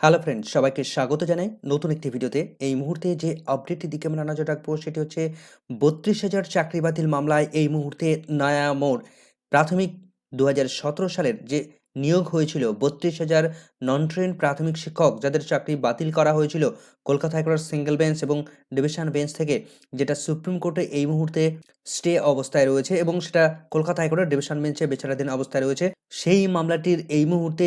Hello friend সবাইকে স্বাগত জানাই নতুন একটি ভিডিওতে। এই মুহূর্তে যে আপডেটের দিকে আমরা নজর রাখব সেটি হচ্ছে বত্রিশ হাজার চাকরি বাতিল মামলায় এই মুহূর্তে নয়া মোড়। প্রাথমিক দু হাজার সতেরো সালের যে নিয়োগ হয়েছিল, বত্রিশ হাজার নন ট্রেন প্রাথমিক শিক্ষক যাদের চাকরি বাতিল করা হয়েছিল, Kolkata high court single bench এবং ডিভিশন বেঞ্চ থেকে, যেটা সুপ্রিম কোর্টে এই মুহূর্তে স্টে অবস্থায় রয়েছে এবং সেটা কলকাতা হাইকোর্টের ডিভিশন বেঞ্চে বিচারাধীন অবস্থায় রয়েছে। সেই মামলাটির এই মুহূর্তে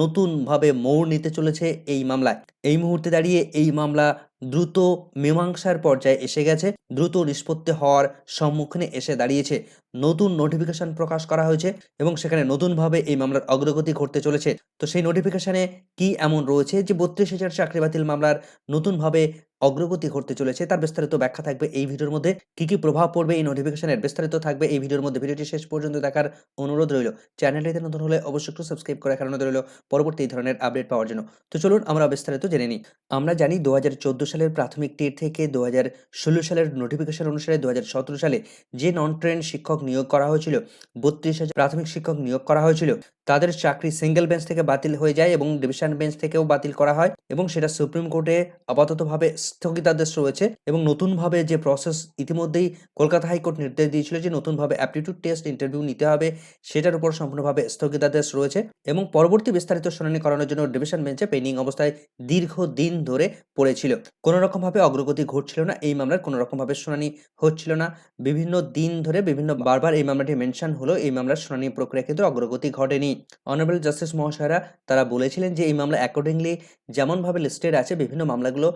নতুনভাবে মোড় নিতে চলেছে এই মামলায়। এই মুহূর্তে দাঁড়িয়ে এই মামলা দ্রুত মীমাংসার পর্যায়ে এসে গেছে, দ্রুত নিষ্পত্তি হওয়ার সম্মুখীনে এসে দাঁড়িয়েছে। নতুন নোটিফিকেশন প্রকাশ করা হয়েছে এবং সেখানে নতুনভাবে এই মামলার অগ্রগতি ঘটতে চলেছে। তো সেই নোটিফিকেশনে কি এমন রয়েছে যে বত্রিশ হাজার চাকরি বাতিল মামলার নতুনভাবে অগ্রগতি ঘটতে চলেছে। তার বিস্তারিত ব্যাখ্যা থাকবে এই ভিডিওর মধ্যে। কি কি প্রভাব পড়বে এই নোটিফিকেশনের বিস্তারিত থাকবে এই ভিডিওর মধ্যে। ভিডিওটি শেষ পর্যন্ত দেখার অনুরোধ রইল। চ্যানেলটিতে নতুন হলে অবশ্যই একটু সাবস্ক্রাইব করার কারণে রইল পরবর্তী ধরনের আপডেট পাওয়ার জন্য। তো চলুন আমরা বিস্তারিত জেনে নিই। আমরা জানি দু হাজার চোদ্দ সালের প্রাথমিক টেট থেকে দু হাজার ষোলো সালের নোটিফিকেশন অনুসারে দু হাজার সতেরো সালে যে নন ট্রেন শিক্ষক নিয়োগ করা হয়েছিল, বত্রিশ হাজার প্রাথমিক শিক্ষক নিয়োগ করা হয়েছিল, তাদের চাকরি সিঙ্গেল বেঞ্চ থেকে বাতিল হয়ে যায় এবং ডিভিশন বেঞ্চ থেকেও বাতিল করা হয় এবং সেটা সুপ্রিম কোর্টে আপাততভাবে স্থগিতাদেশ রয়েছে এবং নতুনভাবে যে প্রসেস ইতিমধ্যেই কলকাতা হাইকোর্ট নির্দেশ দিয়েছিল যে নতুনভাবে অ্যাপটিটিউড টেস্ট ইন্টারভিউ নিতে হবে, সেটার উপর সম্পূর্ণভাবে স্থগিতাদেশ রয়েছে এবং পরবর্তী বিস্তারিত শুনানি করানোর জন্য ডিভিশন বেঞ্চে পেন্ডিং অবস্থায় দীর্ঘ দিন ধরে পড়েছিল। কোনো রকমভাবে অগ্রগতি ঘটছিল না, এই মামলার কোনো রকমভাবে শুনানি হচ্ছিল না। বিভিন্ন দিন ধরে বিভিন্ন বারবার এই মামলাটি মেনশন হলো এই মামলার শুনানি প্রক্রিয়া কিন্তু অগ্রগতি ঘটেনি। অনারেবল জাস্টিস মহাশয়রা তারা বলেছিলেন যে এই মামলা অ্যাকর্ডিংলি যেমনভাবে লিস্টেড আছে, বিভিন্ন মামলাগুলো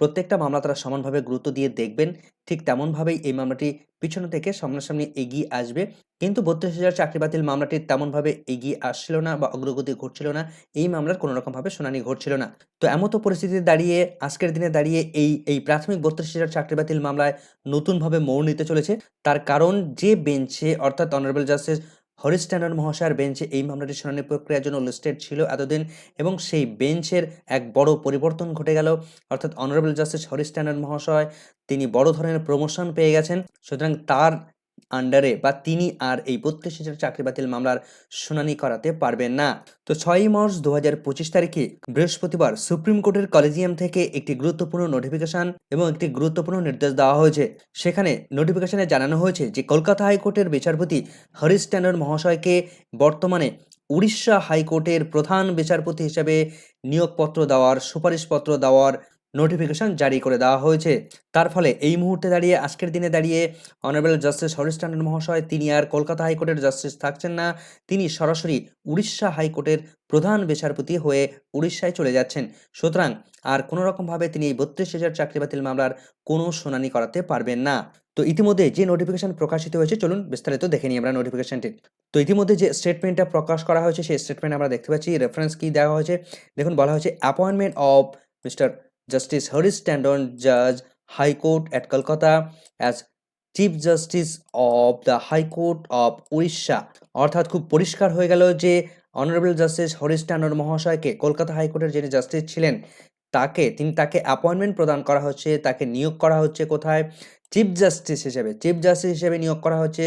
প্রত্যেকটা মামলা তারা সমানভাবে গুরুত্ব দিয়ে দেখবেন। ঠিক তেমনভাবেই এই মামলাটি পিছনে থেকে সামনাসামনি এগিয়ে আসবে। কিন্তু বত্রিশ হাজার চাকরি বাতিল মামলাটি তেমনভাবে এগিয়ে আসছিল না বা অগ্রগতি ঘটছিল না। এই মামলার কোনো রকমভাবে শুনানি ঘটছিল না। তো এমতো পরিস্থিতিতে দাঁড়িয়ে, আজকের দিনে দাঁড়িয়ে এই এই প্রাথমিক বত্রিশ হাজার চাকরি বাতিল মামলায় নতুনভাবে মোড় নিতে চলেছে। তার কারণ যে বেঞ্চে অর্থাৎ অনারেবল জাস্টিস হরিশ ট্যান্ডন মহাশয়ের বেঞ্চে এই মামলাটি শুনানি প্রক্রিয়ার জন্য লিস্টেড ছিল এতদিন এবং সেই বেঞ্চের এক বড় পরিবর্তন ঘটে গেল। অর্থাৎ অনারেবল জাস্টিস হরিশ ট্যান্ডন মহাশয় তিনি বড় ধরনের প্রমোশন পেয়ে গেছেন। সুতরাং তার আন্ডারে বা তিনি আর এই বত্রিশ হাজার চাকরি বাতিল মামলার শুনানি করাতে পারবেন না। তো ছয়ই মার্চ দু হাজার পঁচিশ তারিখে বৃহস্পতিবার সুপ্রিম কোর্টের কলেজিয়াম থেকে একটি গুরুত্বপূর্ণ নোটিফিকেশন এবং একটি গুরুত্বপূর্ণ নির্দেশ দেওয়া হয়েছে। সেখানে নোটিফিকেশনে জানানো হয়েছে যে কলকাতা হাইকোর্টের বিচারপতি হরিশ ট্যান্ডন মহাশয়কে বর্তমানে উড়িষ্যা হাইকোর্টের প্রধান বিচারপতি হিসেবে নিয়োগপত্র দেওয়ার সুপারিশপত্র দেওয়ার নোটিফিকেশন জারি করে দেওয়া হয়েছে। তার ফলে এই মুহূর্তে দাঁড়িয়ে, আজকের দিনে দাঁড়িয়ে অনারেবল জাস্টিস হরিশ ট্যান্ডন মহাশয় তিনি আর কলকাতা হাইকোর্টের জাস্টিস থাকছেন না। তিনি সরাসরি উড়িষ্যা হাইকোর্টের প্রধান বিচারপতি হয়ে উড়িষ্যায় চলে যাচ্ছেন। সুতরাং আর কোনো রকমভাবে তিনি এই বত্রিশ হাজার চাকরি বাতিল মামলার কোনো শুনানি করাতে পারবেন না। তো ইতিমধ্যে যে নোটিফিকেশন প্রকাশিত হয়েছে, চলুন বিস্তারিত দেখে নিই আমরা নোটিফিকেশনটি তো ইতিমধ্যে যে স্টেটমেন্টটা প্রকাশ করা হয়েছে, সেই স্টেটমেন্ট আমরা দেখতে পাচ্ছি রেফারেন্স কি দেওয়া হয়েছে? দেখুন, বলা হয়েছে appointment of mister Justice Harish Tandon, Judge, High Court at Calcutta as chief justice of the high court of Orissa অর্থাৎ খুব পরিষ্কার হয়ে গেল যে অনারেবল জাস্টিস হরিশ ট্যান্ডন মহাশয়কে কলকাতা হাইকোর্টের যিনি জাস্টিস ছিলেন তাকে তিনি তাকে অ্যাপয়েন্টমেন্ট প্রদান করা হচ্ছে তাকে নিয়োগ করা হচ্ছে কোথায়? চিফ জাস্টিস হিসেবে চিফ জাস্টিস হিসেবে নিয়োগ করা হচ্ছে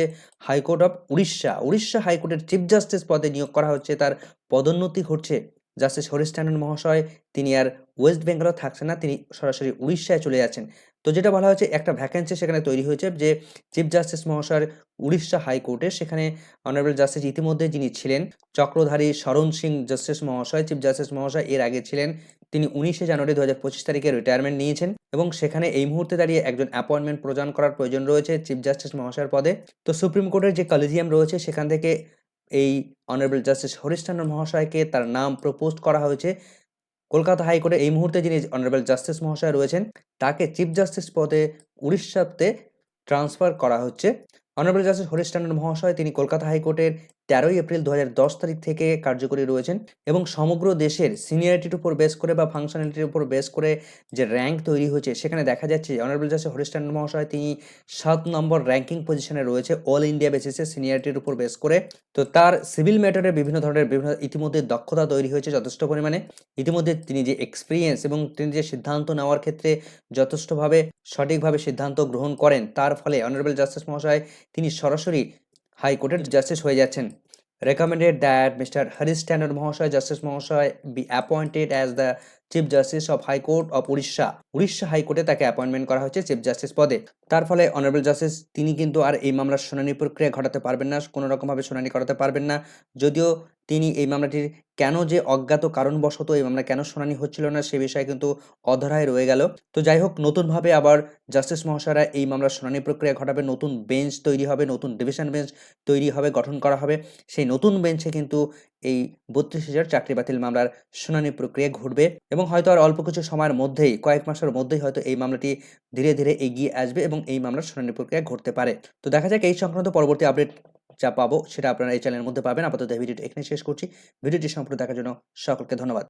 হাইকোর্ট অফ উড়িষ্যা উড়িষ্যা হাইকোর্টের চিফ জাস্টিস পদে নিয়োগ করা হচ্ছে তার পদোন্নতি ঘটছে। জাস্টিস হরিশ ট্যান্ডন মহাশয় তিনি আর ওয়েস্ট বেঙ্গলও থাকছে না, তিনি সরাসরি উড়িষ্যায় চলে যাচ্ছেন। তো যেটা বলা হয়েছে, একটা ভ্যাকেন্সি সেখানে তৈরি হয়েছে যে চিফ জাস্টিস মহাশয়ের উড়িষ্যা হাইকোর্টে সেখানে অনারেবল জাস্টিস ইতিমধ্যে যিনি ছিলেন, চক্রধারী শরণ সিং জাস্টিস মহাশয় চিফ জাস্টিস মহাশয় এর আগে ছিলেন। তিনি উনিশে জানুয়ারি দু হাজার পঁচিশ তারিখে রিটায়ারমেন্ট নিয়েছেন এবং সেখানে এই মুহূর্তে দাঁড়িয়ে একজন অ্যাপয়েন্টমেন্ট প্রদান করার প্রয়োজন রয়েছে চিফ জাস্টিস মহাশয়ের পদে। তো সুপ্রিম কোর্টের যে কলেজিয়াম রয়েছে, সেখান থেকে এই অনারেবল জাস্টিস হরিশ ট্যান্ডন মহাশয়কে তার নাম প্রপোজ করা হয়েছে। কলকাতা হাইকোর্টে এই মুহূর্তে যিনি অনারেবল জাস্টিস মহাশয় রয়েছেন, তাকে চিফ জাস্টিস পদে উড়িষ্যাতে ট্রান্সফার করা হচ্ছে। অনারেবল জাস্টিস হরিশ ট্যান্ডন মহাশয়, তিনি কলকাতা হাইকোর্টের তেরোই এপ্রিল দু হাজার দশ তারিখ থেকে কার্যকরী রয়েছেন এবং সমগ্র দেশের সিনিয়রিটির উপর বেস করে বা ফাংশনালিটির উপর বেস করে যে র্যাঙ্ক তৈরি হয়েছে, সেখানে দেখা যাচ্ছে অনারেবল জাস্টিস হরিশ ট্যান্ডন মহাশয় তিনি সাত নম্বর র্যাঙ্কিং পজিশনে রয়েছে অল ইন্ডিয়া বেসিসে সিনিয়রিটির উপর বেস করে। তো তার সিভিল ম্যাটারে বিভিন্ন ধরনের বিভিন্ন ইতিমধ্যে দক্ষতা তৈরি হয়েছে যথেষ্ট পরিমাণে। ইতিমধ্যে তিনি যে এক্সপিরিয়েন্স এবং তিনি যে সিদ্ধান্ত নেওয়ার ক্ষেত্রে যথেষ্টভাবে সঠিকভাবে সিদ্ধান্ত গ্রহণ করেন, তার ফলে অনারেবল জাস্টিস মহাশয় তিনি সরাসরি হাইকোর্টের জাস্টিস হয়ে যাচ্ছেন। Recommended that mister Harish Tandon মহাশয় জাস্টিস মহাশয় be appointed as the chief justice of high court of Orissa Orissa হাইকোর্টে তাকে অ্যাপয়েন্টমেন্ট করা হয়েছে চিফ জাস্টিস পদে। তার ফলে অনারেবল জাস্টিস তিনি কিন্তু আর এই মামলার শুনানি প্রক্রিয়া ঘটাতে পারবেন না কোনো রকমভাবে শুনানি করাতে পারবেন না। যদিও তিনি এই মামলাটির কেন যে অজ্ঞাত কারণবশত এই মামলা কেন শুনানি হচ্ছিল না সে বিষয়ে কিন্তু অধরায় রয়ে গেল। তো যাই হোক, নতুনভাবে আবার জাস্টিস মহাশয়রা এই মামলার শুনানি প্রক্রিয়া ঘটাবে, নতুন বেঞ্চ তৈরি হবে, নতুন ডিভিশন বেঞ্চ তৈরি হবে, গঠন করা হবে। সেই নতুন বেঞ্চে কিন্তু এই বত্রিশ হাজার চাকরি বাতিল মামলার শুনানি প্রক্রিয়া ঘটবে এবং হয়তো আর অল্প কিছু সময়ের মধ্যেই, কয়েক মাসের মধ্যেই হয়তো এই মামলাটি ধীরে ধীরে এগিয়ে আসবে এবং এই মামলার শুনানি প্রক্রিয়া ঘটতে পারে। তো দেখা যাক এই সংক্রান্ত পরবর্তী আপডেট যা পাবো সেটা আপনারা এই চ্যানেলের মধ্যে পাবেন। আপাতত ভিডিওটি এখানে শেষ করছি। ভিডিওটি সম্পূর্ণ দেখার জন্য সকলকে ধন্যবাদ।